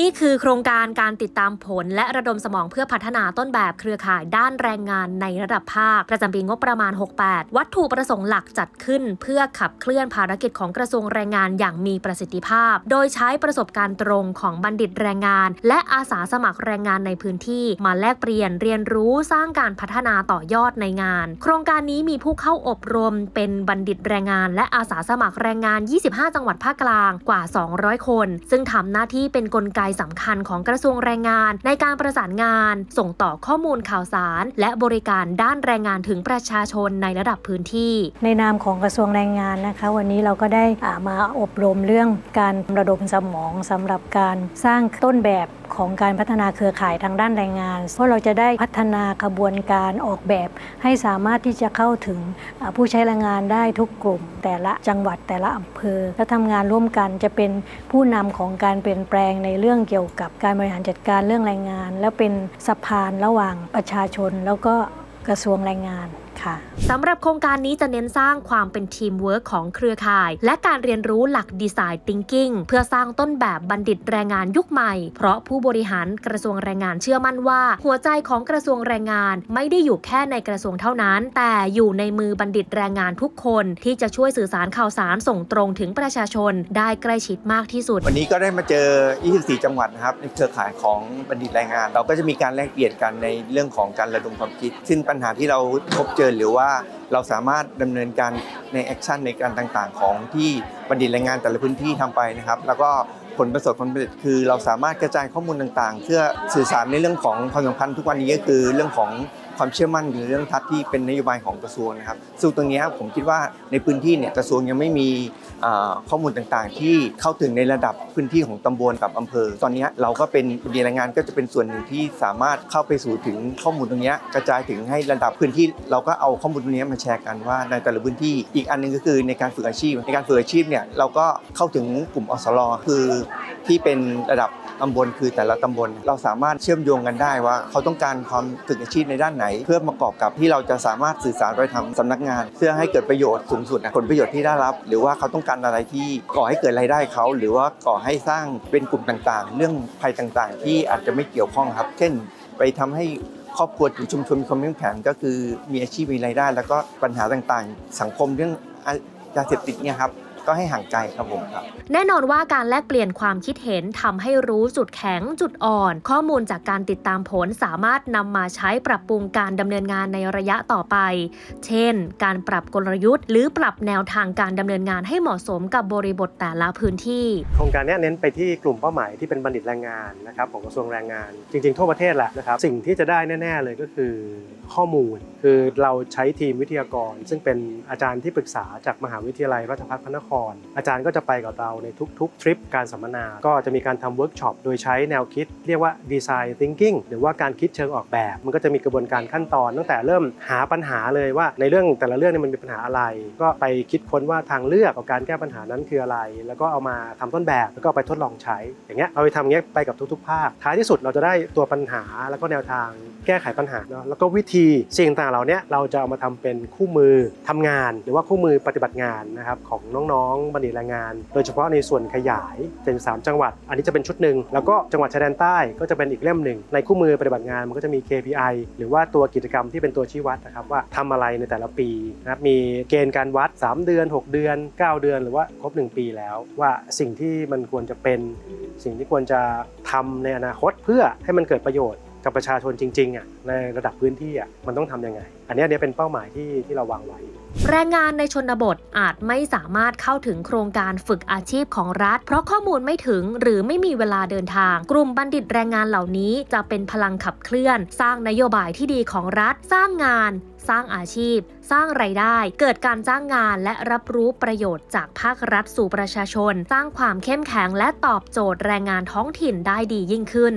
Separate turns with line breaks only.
นี่คือโครงการการติดตามผล และระดมสมองเพื่อพัฒนาต้นแบบเครือข่ายด้านแรงงานในระดับภาค ประจำปีงบประมาณ 68 วัตถุประสงค์หลักจัดขึ้น เพื่อขับเคลื่อนภารกิจของกระทรวงแรงงานอย่างมีประสิทธิภาพ โดยใช้ประสบการณ์ตรงของบัณฑิตแรงงาน และอาสาสมัครแรงงานในพื้นที่ มาแลกเปลี่ยนเรียนรู้สร้างการพัฒนาต่อยอดในงาน โครงการนี้มีผู้เข้าอบรมเป็นบัณฑิตแรงงาน และอาสาสมัครแรงงาน 25 จังหวัดภาคกลางกว่า 200 คน ซึ่งทำหน้าที่เป็นกลไกสำคัญของกระทรวงแรงงาน ในการประสานงาน ส่งต่อข้อมูลข่าวสาร และบริการด้านแรงงานถึงประชาชนในระดับพื้นที่
ในนามของกระทรวงแรงงานนะคะ วันนี้เราก็ได้อมาอบรมเรื่องการระดมสมองสำหรับการสร้างต้นแบบ ของการพัฒนาเครือข่ายทางด้านแรงงาน เพราะเราจะได้พัฒนาขบวนการออกแบบ ให้สามารถที่จะเข้าถึงผู้ใช้แรงงานได้ทุกกลุ่ม แต่ละจังหวัดแต่ละอำเภอ และทำงานร่วมกันจะเป็นผู้นำของการเปลี่ยนแปลงในเรื่องเกี่ยวกับการบริหารจัดการเรื่องแรงงาน และเป็นสะพานระหว่างประชาชน แล้วก็กระทรวงแรงงาน ค่ะ
สำหรับโครงการนี้จะเน้นสร้างความเป็นทีมเวิร์คของเครือข่าย และการเรียนรู้หลักดีไซน์ Thinking เพื่อสร้างต้นแบบบัณฑิตแรงงานยุคใหม่ เพราะผู้บริหารกระทรวงแรงงานเชื่อมั่นว่า หัวใจของกระทรวงแรงงานไม่ได้อยู่แค่ในกระทรวงเท่านั้น แต่อยู่ในมือบัณฑิตแรงงานทุกคน ที่จะช่วยสื่อสารข่าวสารส่งตรงถึงประชาชน ได้ใกล้ชิดมากที่สุด
วันนี้ก็ได้มาเจอ 24 จังหวัดนะครับในเครือข่ายของบัณฑิตแรงงาน เราก็จะมีการแลกเปลี่ยนกันในเรื่องของการระดมความคิด ซึ่งปัญหาที่เราพบเจอหรือว่าเราสามารถดำเนินการในแอคชั่นในการต่างๆ ของที่บัณฑิตแรงงานแต่ละพื้นที่ทำไปนะครับ แล้วก็ ผลประสบความสำเร็จคือเราสามารถกระจายข้อมูลต่างๆ เพื่อสื่อสารในเรื่องของความสำคัญทุกวันนี้ก็คือเรื่องของความเชื่อมั่นหรือเรื่องทัศน์ที่เป็นนโยบายของกระทรวงนะครับซึ่งตรงนี้ผมคิดว่าในพื้นที่เนี่ยกระทรวงยังไม่มีอ่าข้อมูลต่างๆ ที่เข้าถึงในระดับพื้นที่ของตำบลกับอำเภอ ตอนนี้เราก็เป็นดีแรงงานก็จะเป็นส่วนหนึ่งที่สามารถเข้าไปสู่ถึงข้อมูลตรงนี้กระจายถึงให้ระดับพื้นที่ เราก็เอาข้อมูลตรงนี้มาแชร์กันว่าในแต่ละพื้นที่อีกอันหนึงก็คือในการฝึกอาชีพ ในการฝึกอาชีพเนี่ยเราก็เข้าถึงกลุ่มอสรคือที่เป็นระดับตำบลคือแต่ละตำบล เราสามารถเชื่อมโยงกันได้ว่า เขาต้องการความฝึกอาชีพในด้านไหน เพื่อประกอบกับที่เราจะสามารถสื่อสารไปทางสำนักงาน เพื่อให้เกิดประโยชน์สูงสุดนะผลประโยชน์ที่ได้รับ หรือว่าเขาต้องการอะไรที่ก่อให้เกิดรายได้เขา หรือว่าก่อให้สร้างเป็นกลุ่มต่างๆ เรื่องภัยต่างๆ ที่อาจจะไม่เกี่ยวข้องครับ เช่น ไปทำให้ครอบครัวหรือชุมชนมีความเข้มแข็งก็คือมีอาชีพมีรายได้ แล้วก็ปัญหาต่างๆ สังคมเรื่องยาเสพติดเนี่ยครับ ก็ให้ห่างไกลครับผมครับ
แน่นอนว่าการแลกเปลี่ยนความคิดเห็นทำให้รู้จุดแข็งจุดอ่อน ข้อมูลจากการติดตามผลสามารถนำมาใช้ปรับปรุงการดำเนินงานในระยะต่อไป เช่น การปรับกลยุทธ์ หรือปรับแนวทางการดำเนินงานให้เหมาะสมกับบริบทแต่ละพื้นที่
โครงการเนี้ยเน้นไปที่กลุ่มเป้าหมายที่เป็นบัณฑิตแรงงานนะครับของกระทรวงแรงงาน จริงๆ ทั่วประเทศแหละนะครับสิ่งที่จะได้แน่ ๆ เลยก็คือข้อมูลคือเราใช้ทีมวิทยากร ซึ่งเป็นอาจารย์ที่ปรึกษาจากมหาวิทยาลัยราชภัฏพระนครอาจารย์ก็จะไปกับเราในทุกๆทริปการสัมมนา ก็จะมีการทำเวิร์กช็อปโดยใช้แนวคิดเรียกว่า Design Thinking หรือว่าการคิดเชิงออกแบบ มันก็จะมีกระบวนการขั้นตอนตั้งแต่เริ่มหาปัญหาเลยว่าในเรื่องแต่ละเรื่องเนี่ยมันมีปัญหาอะไร ก็ไปคิดค้นว่าทางเลือกของการแก้ปัญหานั้นคืออะไร แล้วก็เอามาทำต้นแบบแล้วก็ไปทดลองใช้ อย่างเงี้ยเราไปทำเงี้ยไปกับทุกๆ ภาค ท้ายที่สุดเราจะได้ตัวปัญหาแล้วก็แนวทางแก้ไขปัญหาเนาะแล้วก็วิธีสิ่งต่างเหล่านี้เราจะเอามาทำเป็นคู่มือทำงาน หรือว่าคู่มือปฏิบัติงานนะครับของน้องๆบัณฑิตแรงงาน โดยเฉพาะในส่วนขยายเป็น3จังหวัด อันนี้จะเป็นชุดหนึ่งแล้วก็จังหวัดชายแดนใต้ก็จะเป็นอีกเล่มหนึ่งในคู่มือปฏิบัติงานมันก็จะมี KPI หรือว่าตัวกิจกรรมที่เป็นตัวชี้วัดนะครับว่าทำอะไรในแต่ละปีนะครับมีเกณฑ์การวัด 3 เดือน 6 เดือน 9 เดือน หรือว่าครบ 1 ปีแล้ว ว่าสิ่งที่มันควรจะเป็น สิ่งที่ควรจะทำในอนาคตเพื่อให้มันเกิดประโยชน์ กับประชาชนจริงๆอะในระดับพื้นที่อะมันต้องทำยังไง อันนี้เนี่ยเป็นเป้าหมายที่ที่เราวางไว้
แรงงานในชนบทอาจไม่สามารถเข้าถึงโครงการฝึกอาชีพของรัฐ เพราะข้อมูลไม่ถึงหรือไม่มีเวลาเดินทาง กลุ่มบัณฑิตแรงงานเหล่านี้จะเป็นพลังขับเคลื่อน สร้างนโยบายที่ดีของรัฐ สร้างงาน สร้างอาชีพ สร้างไรายได้ เกิดการจ้างงานและรับรู้ประโยชน์จากภาครัฐสู่ประชาชน สร้างความเข้มแข็งและตอบโจทย์แรงงานท้องถิ่นได้ดียิ่งขึ้น